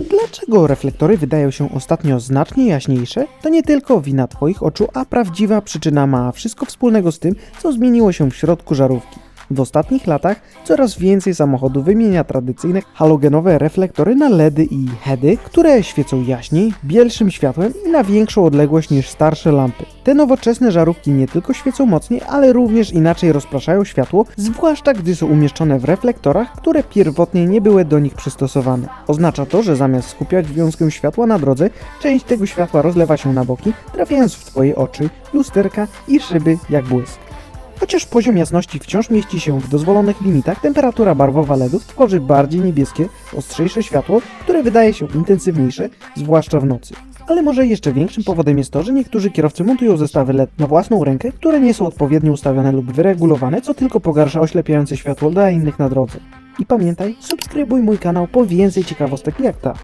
Dlaczego reflektory wydają się ostatnio znacznie jaśniejsze? To nie tylko wina Twoich oczu, a prawdziwa przyczyna ma wszystko wspólnego z tym, co zmieniło się w środku żarówki. W ostatnich latach coraz więcej samochodów wymienia tradycyjne halogenowe reflektory na LEDy i HEDy, które świecą jaśniej, bielszym światłem i na większą odległość niż starsze lampy. Te nowoczesne żarówki nie tylko świecą mocniej, ale również inaczej rozpraszają światło, zwłaszcza gdy są umieszczone w reflektorach, które pierwotnie nie były do nich przystosowane. Oznacza to, że zamiast skupiać wiązkę światła na drodze, część tego światła rozlewa się na boki, trafiając w Twoje oczy, lusterka i szyby jak błysk. Chociaż poziom jasności wciąż mieści się w dozwolonych limitach, temperatura barwowa LEDów tworzy bardziej niebieskie, ostrzejsze światło, które wydaje się intensywniejsze, zwłaszcza w nocy. Ale może jeszcze większym powodem jest to, że niektórzy kierowcy montują zestawy LED na własną rękę, które nie są odpowiednio ustawione lub wyregulowane, co tylko pogarsza oślepiające światło dla innych na drodze. I pamiętaj, subskrybuj mój kanał po więcej ciekawostek jak ta.